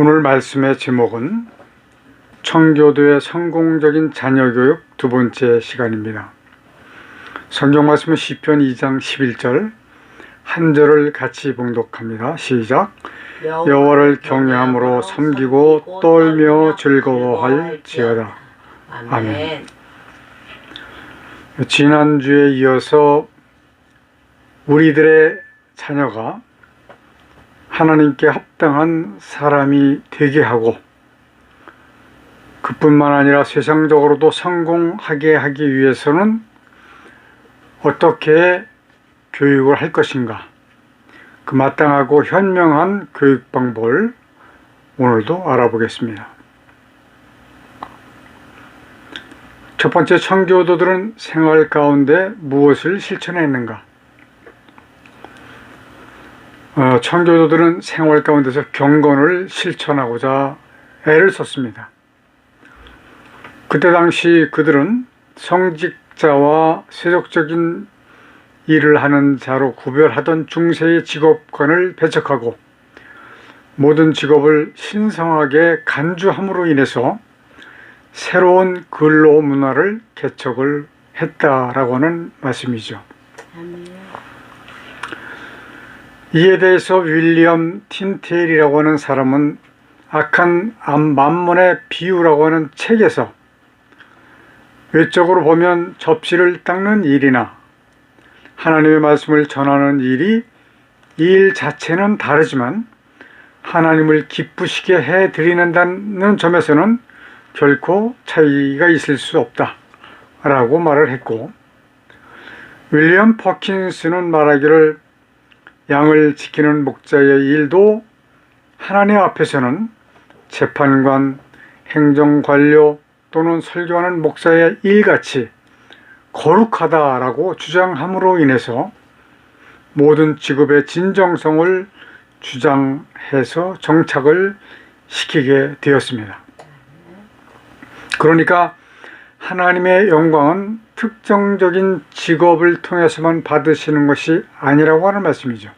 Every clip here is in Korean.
오늘 말씀의 제목은 청교도의 성공적인 자녀교육 두 번째 시간입니다. 성경 말씀은 시편 2장 11절 한 절을 같이 봉독합니다. 시작. 여호와를 경외함으로 섬기고 떨며 즐거워할지어다. 아멘. 지난주에 이어서 우리들의 자녀가 하나님께 합당한 사람이 되게 하고 그뿐만 아니라 세상적으로도 성공하게 하기 위해서는 어떻게 교육을 할 것인가 그 마땅하고 현명한 교육 방법을 오늘도 알아보겠습니다. 첫 번째 청교도들은 생활 가운데 무엇을 실천했는가? 어, 청교도들은 생활 가운데서 경건을 실천하고자 애를 썼습니다. 그때 당시 그들은 성직자와 세속적인 일을 하는 자로 구별하던 중세의 직업관을 배척하고 모든 직업을 신성하게 간주함으로 인해서 새로운 근로 문화를 개척을 했다라고 하는 말씀이죠. 이에 대해서 윌리엄 틴테일이라고 하는 사람은 악한 만문의 비유라고 하는 책에서 외적으로 보면 접시를 닦는 일이나 하나님의 말씀을 전하는 일이 일 자체는 다르지만 하나님을 기쁘시게 해 드리는다는 점에서는 결코 차이가 있을 수 없다 라고 말을 했고 윌리엄 퍼킨스는 말하기를 양을 지키는 목자의 일도 하나님 앞에서는 재판관, 행정관료 또는 설교하는 목사의 일같이 거룩하다라고 주장함으로 인해서 모든 직업의 진정성을 주장해서 정착을 시키게 되었습니다. 그러니까 하나님의 영광은 특정적인 직업을 통해서만 받으시는 것이 아니라고 하는 말씀이죠.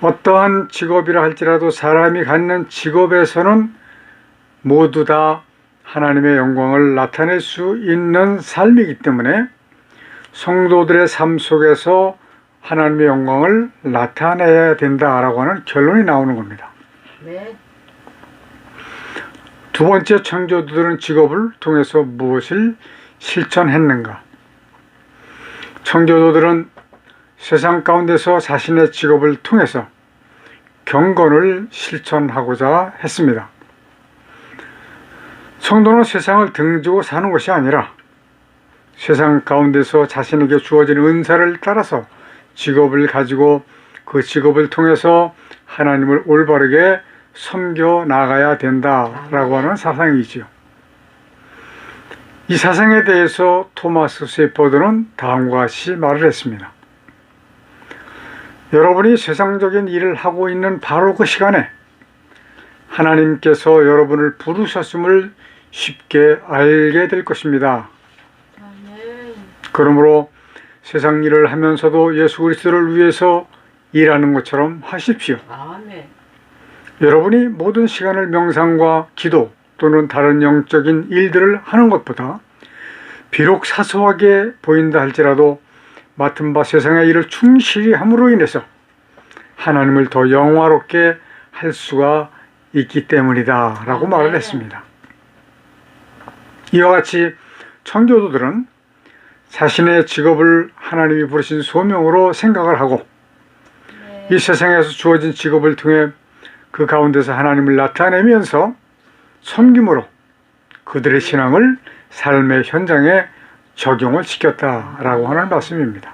어떠한 직업이라 할지라도 사람이 갖는 직업에서는 모두 다 하나님의 영광을 나타낼 수 있는 삶이기 때문에 성도들의 삶 속에서 하나님의 영광을 나타내야 된다라고 하는 결론이 나오는 겁니다. 네. 두 번째 청교도들은 직업을 통해서 무엇을 실천했는가? 청교도들은 세상 가운데서 자신의 직업을 통해서 경건을 실천하고자 했습니다. 성도는 세상을 등지고 사는 것이 아니라 세상 가운데서 자신에게 주어진 은사를 따라서 직업을 가지고 그 직업을 통해서 하나님을 올바르게 섬겨 나가야 된다라고 하는 사상이지요. 이 사상에 대해서 토마스 세포드는 다음과 같이 말을 했습니다. 여러분이 세상적인 일을 하고 있는 바로 그 시간에 하나님께서 여러분을 부르셨음을 쉽게 알게 될 것입니다. 그러므로 세상 일을 하면서도 예수 그리스도를 위해서 일하는 것처럼 하십시오. 여러분이 모든 시간을 명상과 기도 또는 다른 영적인 일들을 하는 것보다 비록 사소하게 보인다 할지라도 맡은 바 세상의 일을 충실히 함으로 인해서 하나님을 더 영화롭게 할 수가 있기 때문이다 라고 아멘. 말을 했습니다. 이와 같이 청교도들은 자신의 직업을 하나님이 부르신 소명으로 생각을 하고 네. 이 세상에서 주어진 직업을 통해 그 가운데서 하나님을 나타내면서 섬김으로 그들의 신앙을 삶의 현장에 적용을 시켰다라고 하는 말씀입니다.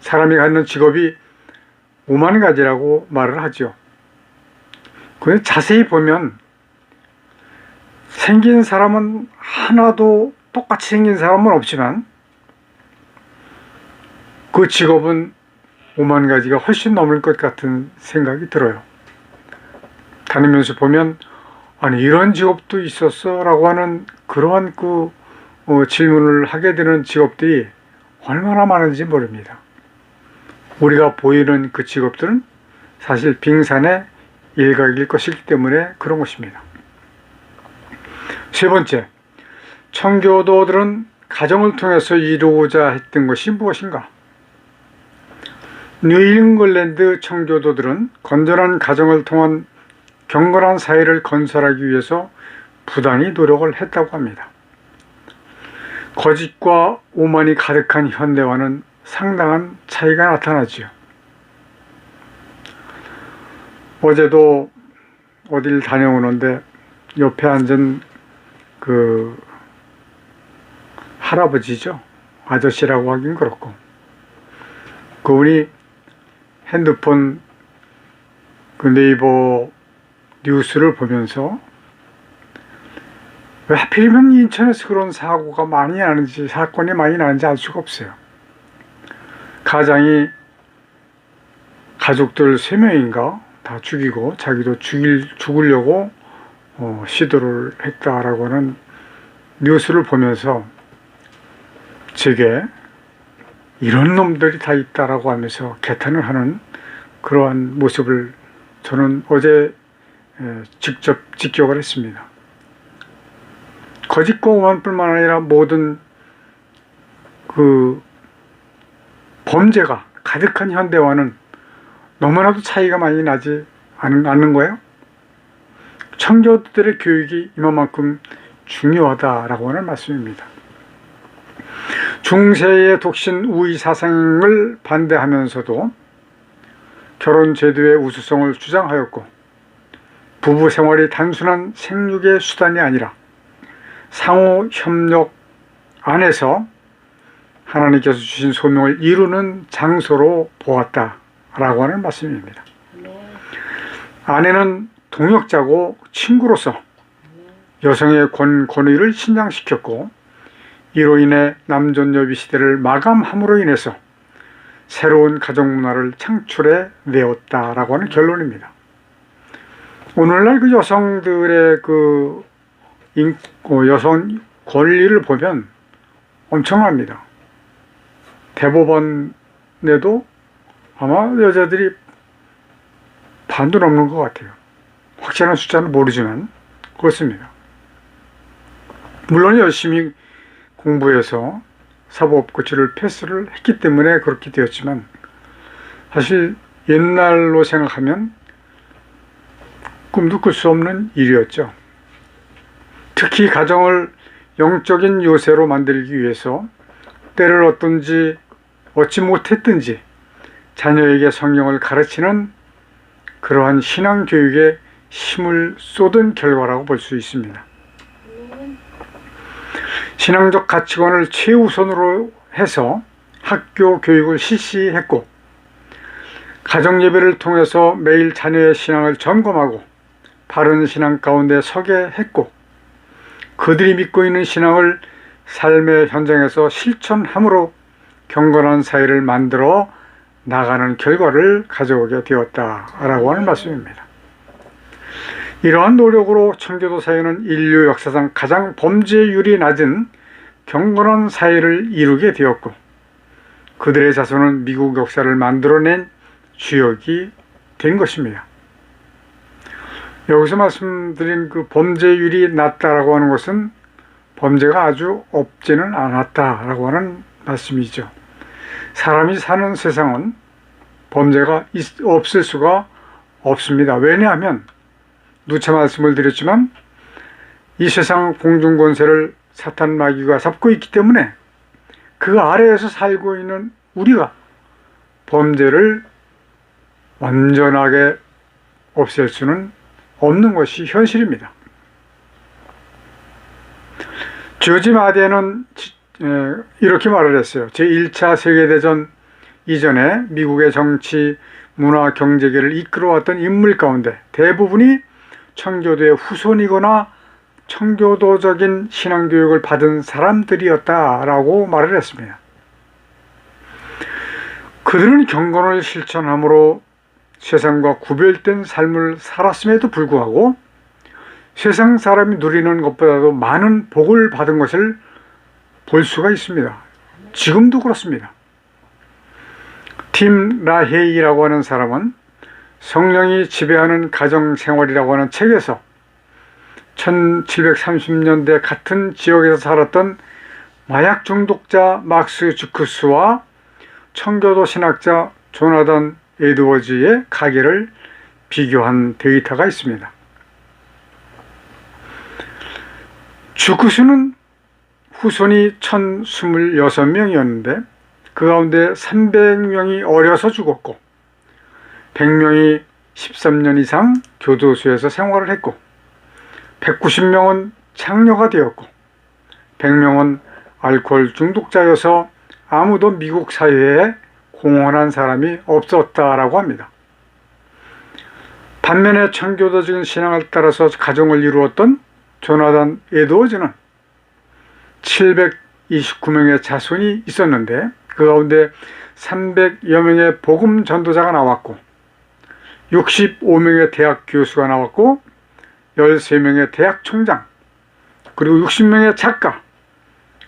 사람이 갖는 직업이 오만 가지라고 말을 하죠. 그런데 자세히 보면 생긴 사람은 하나도 똑같이 생긴 사람은 없지만 그 직업은 오만 가지가 훨씬 넘을 것 같은 생각이 들어요. 다니면서 보면 아니 이런 직업도 있었어라고 하는 그러한 그 어, 질문을 하게 되는 직업들이 얼마나 많은지 모릅니다. 우리가 보이는 그 직업들은 사실 빙산의 일각일 것이기 때문에 그런 것입니다. 세 번째, 청교도들은 가정을 통해서 이루고자 했던 것이 무엇인가? 뉴잉글랜드 청교도들은 건전한 가정을 통한 경건한 사회를 건설하기 위해서 부단히 노력을 했다고 합니다. 거짓과 오만이 가득한 현대와는 상당한 차이가 나타나지요. 어제도 어딜 다녀오는데 옆에 앉은 그 할아버지죠. 아저씨라고 하긴 그렇고. 그분이 핸드폰 그 네이버 뉴스를 보면서 왜 하필이면 인천에서 그런 사고가 많이 나는지 사건이 많이 나는지 알 수가 없어요. 가장이 가족들 세 명인가 다 죽이고 자기도 죽일 죽으려고 어, 시도를 했다라고 하는 뉴스를 보면서 제게 이런 놈들이 다 있다라고 하면서 개탄을 하는 그러한 모습을 저는 어제 에, 직접 직격을 했습니다. 거짓과 오만뿐만 아니라 모든 그 범죄가 가득한 현대와는 너무나도 차이가 많이 나지 않는, 않는 거예요. 청교도들의 교육이 이만큼 중요하다라고 하는 말씀입니다. 중세의 독신 우위 사상을 반대하면서도 결혼 제도의 우수성을 주장하였고 부부 생활이 단순한 생육의 수단이 아니라 상호 협력 안에서 하나님께서 주신 소명을 이루는 장소로 보았다라고 하는 말씀입니다. 네. 아내는 동역자고 친구로서 여성의 권, 권위를 신장시켰고 이로 인해 남존여비 시대를 마감함으로 인해서 새로운 가정 문화를 창출해 내었다라고 하는 결론입니다. 오늘날 그 여성들의 그 인, 어, 여성 권리를 보면 엄청납니다. 대법원에도 아마 여자들이 반도 넘는 것 같아요. 확실한 숫자는 모르지만 그렇습니다. 물론 열심히 공부해서 사법고시를 패스를 했기 때문에 그렇게 되었지만 사실 옛날로 생각하면 꿈도 꿀 수 없는 일이었죠. 특히 가정을 영적인 요새로 만들기 위해서 때를 어떤지 얻지 못했든지 자녀에게 성경을 가르치는 그러한 신앙 교육에 힘을 쏟은 결과라고 볼 수 있습니다. 신앙적 가치관을 최우선으로 해서 학교 교육을 실시했고 가정 예배를 통해서 매일 자녀의 신앙을 점검하고 바른 신앙 가운데 서게 했고 그들이 믿고 있는 신앙을 삶의 현장에서 실천함으로 경건한 사회를 만들어 나가는 결과를 가져오게 되었다라고 하는 말씀입니다. 이러한 노력으로 청교도 사회는 인류 역사상 가장 범죄율이 낮은 경건한 사회를 이루게 되었고 그들의 자손은 미국 역사를 만들어낸 주역이 된 것입니다. 여기서 말씀드린 그 범죄율이 낮다라고 하는 것은 범죄가 아주 없지는 않았다라고 하는 말씀이죠. 사람이 사는 세상은 범죄가 있- 없을 수가 없습니다. 왜냐하면 누차 말씀을 드렸지만 이 세상 공중권세를 사탄 마귀가 잡고 있기 때문에 그 아래에서 살고 있는 우리가 범죄를 완전하게 없앨 수는 없는 것이 현실입니다. 조지 마디에는 이렇게 말을 했어요. 제1차 세계대전 이전에 미국의 정치, 문화, 경제계를 이끌어왔던 인물 가운데 대부분이 청교도의 후손이거나 청교도적인 신앙교육을 받은 사람들이었다라고 말을 했습니다. 그들은 경건을 실천함으로 세상과 구별된 삶을 살았음에도 불구하고 세상 사람이 누리는 것보다도 많은 복을 받은 것을 볼 수가 있습니다. 지금도 그렇습니다. 팀 라헤이라고 하는 사람은 성령이 지배하는 가정 생활이라고 하는 책에서 1730년대 같은 지역에서 살았던 마약 중독자 막스 주크스와 청교도 신학자 조나단 에드워즈의 가계를 비교한 데이터가 있습니다. 주크스는 후손이 1026명이었는데 그 가운데 300명이 어려서 죽었고 100명이 13년 이상 교도소에서 생활을 했고 190명은 창녀가 되었고 100명은 알코올 중독자여서 아무도 미국 사회에 공헌한 사람이 없었다라고 합니다. 반면에 청교도적인 신앙을 따라서 가정을 이루었던 조나단 에드워즈는 729명의 자손이 있었는데 그 가운데 300여 명의 복음 전도자가 나왔고 65명의 대학 교수가 나왔고 13명의 대학 총장 그리고 60명의 작가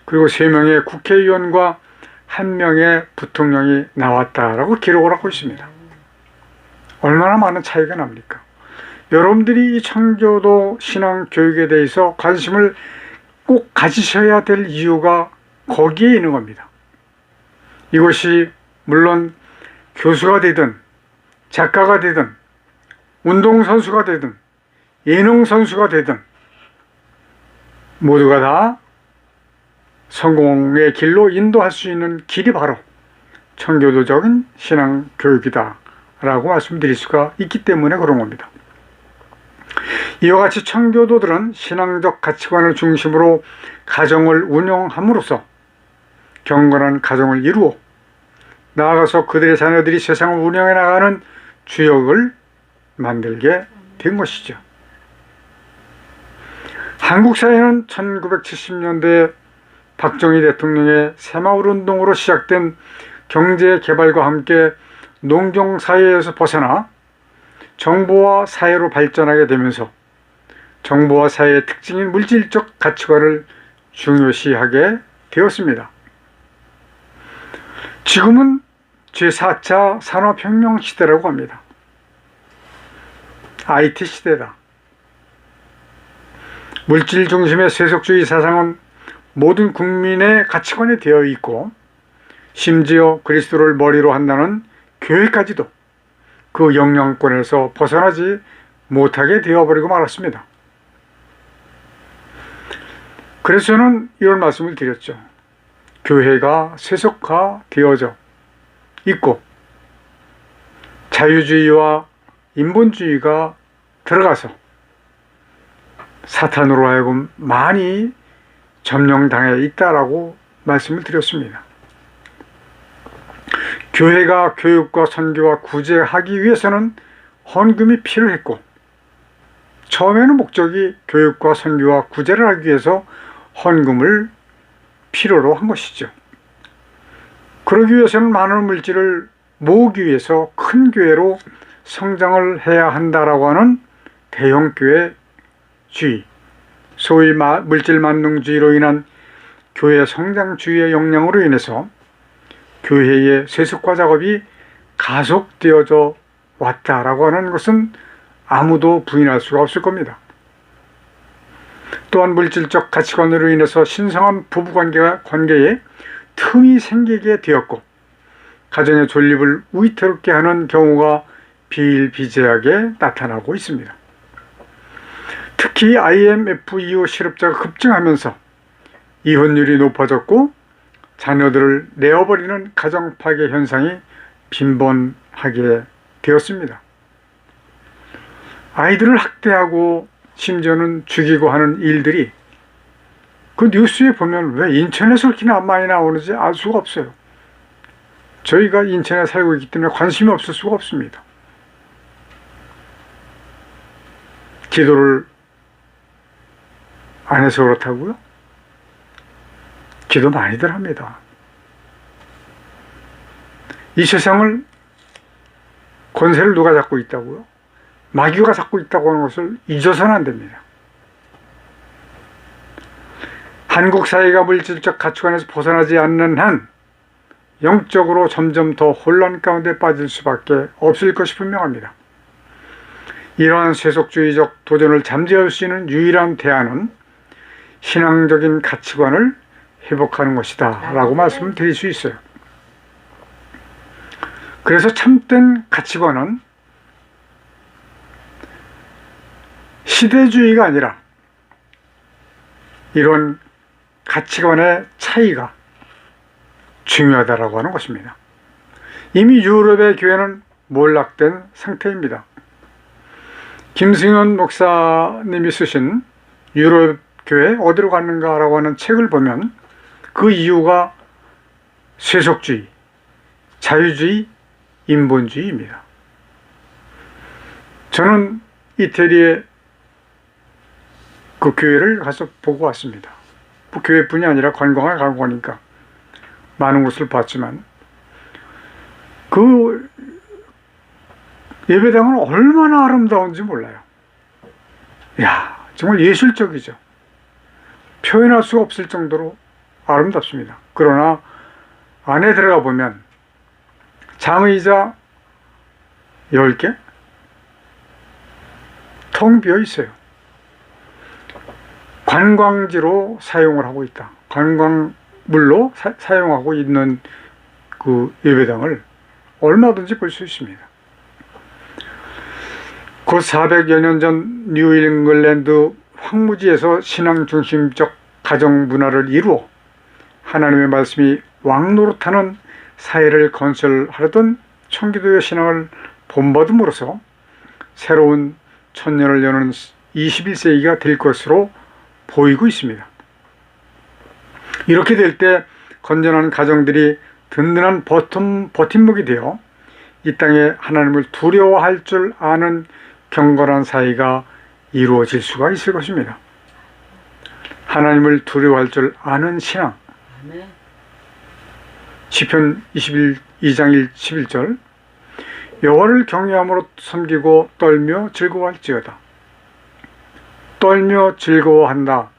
그리고 3명의 국회의원과 1명의 부통령이 나왔다라고 기록을 하고 있습니다. 얼마나 많은 차이가 납니까? 여러분들이 이 청교도 신앙 교육에 대해서 관심을 꼭 가지셔야 될 이유가 거기에 있는 겁니다. 이것이 물론 교수가 되든 작가가 되든 운동선수가 되든 예능선수가 되든 모두가 다 성공의 길로 인도할 수 있는 길이 바로 청교도적인 신앙 교육이다 라고 말씀드릴 수가 있기 때문에 그런 겁니다. 이와 같이 청교도들은 신앙적 가치관을 중심으로 가정을 운영함으로써 경건한 가정을 이루어 나아가서 그들의 자녀들이 세상을 운영해 나가는 주역을 만들게 된 것이죠. 한국 사회는 1970년대 박정희 대통령의 새마을 운동으로 시작된 경제 개발과 함께 농경 사회에서 벗어나 정보화 사회로 발전하게 되면서 정보화 사회의 특징인 물질적 가치관을 중요시하게 되었습니다. 지금은 제4차 산업혁명 시대라고 합니다. IT 시대다. 물질 중심의 세속주의 사상은 모든 국민의 가치관이 되어 있고 심지어 그리스도를 머리로 한다는 교회까지도 그 영향권에서 벗어나지 못하게 되어버리고 말았습니다. 그래서 저는 이런 말씀을 드렸죠. 교회가 세속화 되어져 있고 자유주의와 인본주의가 들어가서 사탄으로 하여금 많이 점령당해 있다라고 말씀을 드렸습니다. 교회가 교육과 선교와 구제하기 위해서는 헌금이 필요했고 처음에는 목적이 교육과 선교와 구제를 하기 위해서 헌금을 필요로 한 것이죠. 그러기 위해서는 많은 물질을 모으기 위해서 큰 교회로 성장을 해야 한다라고 하는 대형교회 주의, 소위 물질 만능주의로 인한 교회 성장주의의 영향으로 인해서 교회의 세속화 작업이 가속되어져 왔다라고 하는 것은 아무도 부인할 수가 없을 겁니다. 또한 물질적 가치관으로 인해서 신성한 부부관계가 관계에 틈이 생기게 되었고 가정의 존립을 위태롭게 하는 경우가 비일비재하게 나타나고 있습니다. 특히 IMF 이후 실업자가 급증하면서 이혼율이 높아졌고 자녀들을 내어버리는 가정 파괴 현상이 빈번하게 되었습니다. 아이들을 학대하고 심지어는 죽이고 하는 일들이 그 뉴스에 보면 왜 인천에서 그렇게 많이 나오는지 알 수가 없어요. 저희가 인천에 살고 있기 때문에 관심이 없을 수가 없습니다. 기도를 안 해서 그렇다고요? 기도 많이들 합니다. 이 세상을 권세를 누가 잡고 있다고요? 마귀가 잡고 있다고 하는 것을 잊어서는 안 됩니다. 한국 사회가 물질적 가치관에서 벗어나지 않는 한 영적으로 점점 더 혼란 가운데 빠질 수밖에 없을 것이 분명합니다. 이러한 세속주의적 도전을 잠재울 수 있는 유일한 대안은 신앙적인 가치관을 회복하는 것이다 라고 말씀을 드릴 수 있어요. 그래서 참된 가치관은 시대주의가 아니라 이런 가치관의 차이가 중요하다라고 하는 것입니다. 이미 유럽의 교회는 몰락된 상태입니다. 김승현 목사님이 쓰신 유럽 교회 어디로 갔는가라고 하는 책을 보면 그 이유가 세속주의, 자유주의, 인본주의입니다. 저는 이태리의 그 교회를 가서 보고 왔습니다. 뭐 교회뿐이 아니라 관광을 가고 가니까 많은 곳을 봤지만 그 예배당은 얼마나 아름다운지 몰라요. 야 정말 예술적이죠. 표현할 수 없을 정도로 아름답습니다. 그러나 안에 들어가 보면 장의자 10개 텅 비어 있어요. 관광지로 사용을 하고 있다. 관광물로 사, 사용하고 있는 그 예배당을 얼마든지 볼 수 있습니다. 곧 400여 년 전 뉴잉글랜드 황무지에서 신앙 중심적 가정 문화를 이루어 하나님의 말씀이 왕노릇하는 사회를 건설하려던 청기도의 신앙을 본받음으로써 새로운 천년을 여는 21세기가 될 것으로 보이고 있습니다. 이렇게 될 때 건전한 가정들이 든든한 버팀, 버팀목이 되어 이 땅에 하나님을 두려워할 줄 아는 경건한 사회가 이루어질 수가 있을 것입니다. 하나님을 두려워할 줄 아는 신앙. 시편 21, 2장 1, 11절 여호와를 경외함으로 섬기고 떨며 즐거워할지어다. 떨며 즐거워한다.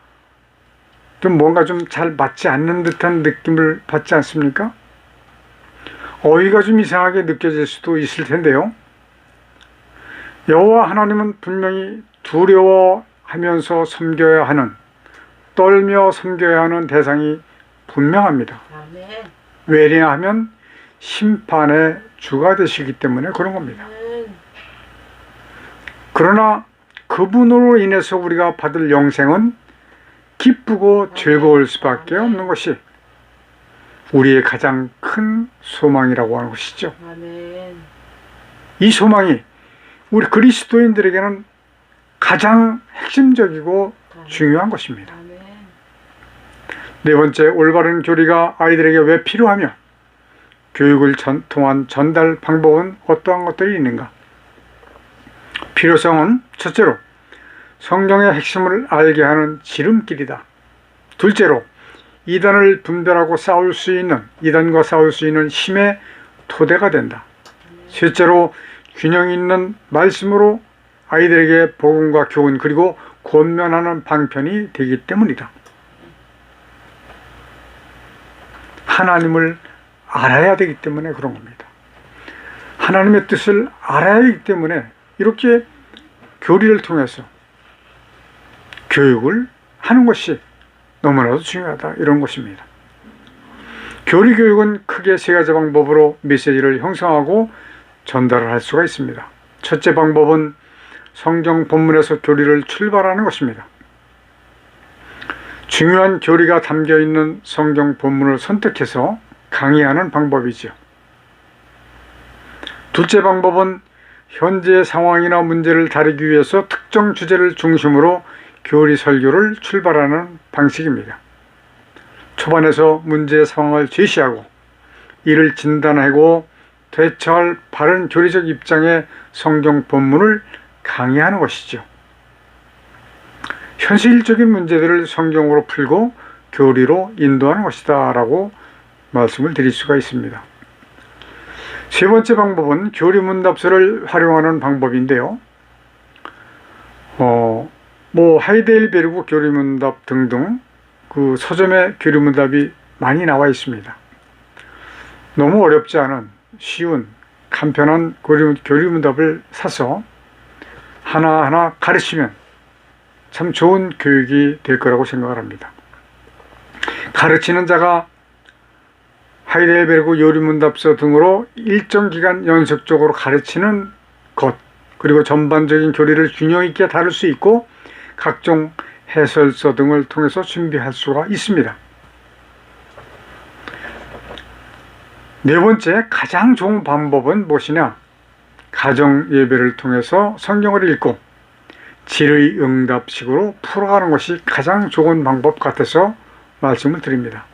좀 뭔가 좀 잘 맞지 않는 듯한 느낌을 받지 않습니까? 어휘가 좀 이상하게 느껴질 수도 있을 텐데요. 여호와 하나님은 분명히 두려워하면서 섬겨야 하는 떨며 섬겨야 하는 대상이 분명합니다. 왜냐하면 심판의 주가 되시기 때문에 그런 겁니다. 그러나 그분으로 인해서 우리가 받을 영생은 기쁘고 즐거울 수밖에 없는 것이 우리의 가장 큰 소망이라고 하는 것이죠. 이 소망이 우리 그리스도인들에게는 가장 핵심적이고 중요한 것입니다. 네 번째, 올바른 교리가 아이들에게 왜 필요하며 교육을 전, 통한 전달 방법은 어떠한 것들이 있는가? 필요성은 첫째로 성경의 핵심을 알게 하는 지름길이다. 둘째로 이단을 분별하고 싸울 수 있는 이단과 싸울 수 있는 힘의 토대가 된다. 셋째로 균형 있는 말씀으로 아이들에게 복음과 교훈 그리고 권면하는 방편이 되기 때문이다. 하나님을 알아야 되기 때문에 그런 겁니다. 하나님의 뜻을 알아야 하기 때문에 이렇게 교리를 통해서 교육을 하는 것이 너무나도 중요하다 이런 것입니다. 교리 교육은 크게 세 가지 방법으로 메시지를 형성하고 전달을 할 수가 있습니다. 첫째 방법은 성경 본문에서 교리를 출발하는 것입니다. 중요한 교리가 담겨 있는 성경 본문을 선택해서 강의하는 방법이죠. 둘째 방법은 현재 상황이나 문제를 다루기 위해서 특정 주제를 중심으로 교리 설교를 출발하는 방식입니다. 초반에서 문제 상황을 제시하고 이를 진단하고 대처할 바른 교리적 입장의 성경 본문을 강의하는 것이죠. 현실적인 문제들을 성경으로 풀고 교리로 인도하는 것이다 라고 말씀을 드릴 수가 있습니다. 세 번째 방법은 교리문답서를 활용하는 방법인데요. 어, 뭐 하이데일베르그 교리문답 등등 그 서점에 교리문답이 많이 나와 있습니다. 너무 어렵지 않은 쉬운 간편한 교리- 교리문답을 사서 하나하나 가르치면 참 좋은 교육이 될 거라고 생각을 합니다. 가르치는 자가 하이델베르그 요리문답서 등으로 일정 기간 연속적으로 가르치는 것 그리고 전반적인 교리를 균형 있게 다룰 수 있고 각종 해설서 등을 통해서 준비할 수가 있습니다. 네 번째 가장 좋은 방법은 무엇이냐? 가정 예배를 통해서 성경을 읽고 질의 응답식으로 풀어가는 것이 가장 좋은 방법 같아서 말씀을 드립니다.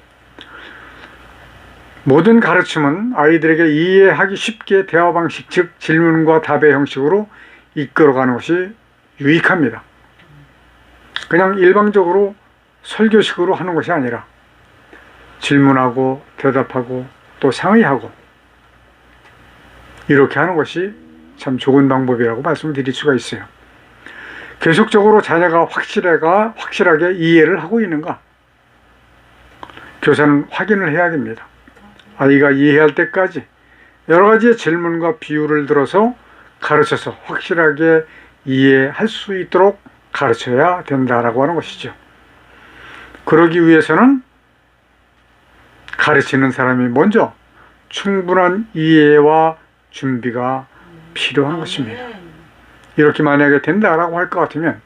모든 가르침은 아이들에게 이해하기 쉽게 대화 방식, 즉 질문과 답의 형식으로 이끌어가는 것이 유익합니다. 그냥 일방적으로 설교식으로 하는 것이 아니라 질문하고 대답하고 또 상의하고 이렇게 하는 것이 참 좋은 방법이라고 말씀드릴 수가 있어요. 계속적으로 자녀가 확실해가 확실하게 이해를 하고 있는가? 교사는 확인을 해야 됩니다. 아이가 이해할 때까지 여러 가지의 질문과 비유를 들어서 가르쳐서 확실하게 이해할 수 있도록 가르쳐야 된다라고 하는 것이죠. 그러기 위해서는 가르치는 사람이 먼저 충분한 이해와 준비가 필요한 것입니다. 이렇게 만약에 된다라고 할 것 같으면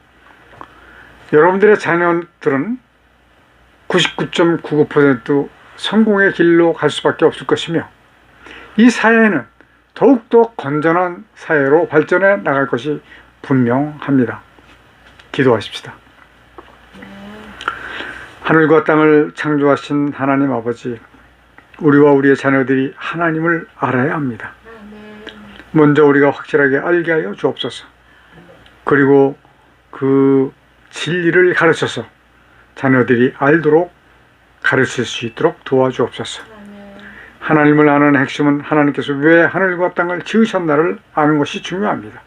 여러분들의 자녀들은 99.99% 성공의 길로 갈 수밖에 없을 것이며 이 사회는 더욱더 건전한 사회로 발전해 나갈 것이 분명합니다. 기도하십시다. 하늘과 땅을 창조하신 하나님 아버지, 우리와 우리의 자녀들이 하나님을 알아야 합니다. 먼저 우리가 확실하게 알게 하여 주옵소서. 그리고 그 진리를 가르쳐서 자녀들이 알도록 가르칠 수 있도록 도와주옵소서. 하나님을 아는 핵심은 하나님께서 왜 하늘과 땅을 지으셨나를 아는 것이 중요합니다.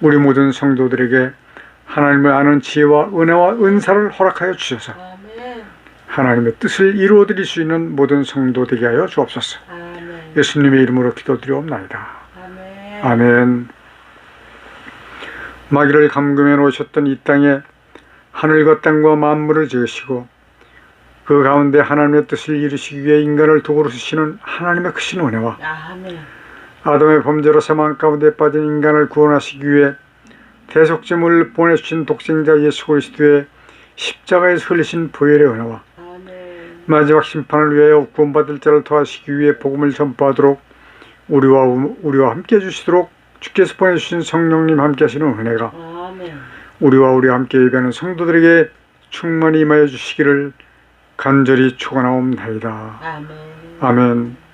우리 모든 성도들에게 하나님을 아는 지혜와 은혜와 은사를 허락하여 주셔서. 하나님의 뜻을 이루어 드릴 수 있는 모든 성도 되게 하여 주옵소서. 예수님의 이름으로 기도드리옵나이다. 아멘. 마귀를 감금해 놓으셨던 이 땅에 하늘과 땅과 만물을 지으시고 그 가운데 하나님의 뜻을 이루시기 위해 인간을 도구로 쓰시는 하나님의 크신 은혜와 아멘. 아담의 범죄로 사망 가운데 빠진 인간을 구원하시기 위해 대속제물을 보내주신 독생자 예수 그리스도의 십자가에서 흘리신 보혈의 은혜와. 마지막 심판을 위하여 구원받을 자를 도와주시기 위해 복음을 전파하도록 우리와 우리와 함께 해 주시도록 주께서 보내주신 성령님 함께 하시는 은혜가 아멘. 우리와 우리와 함께 예배하는 성도들에게 충만히 임하여 주시기를 간절히 축원하옵나이다. 아멘. 아멘.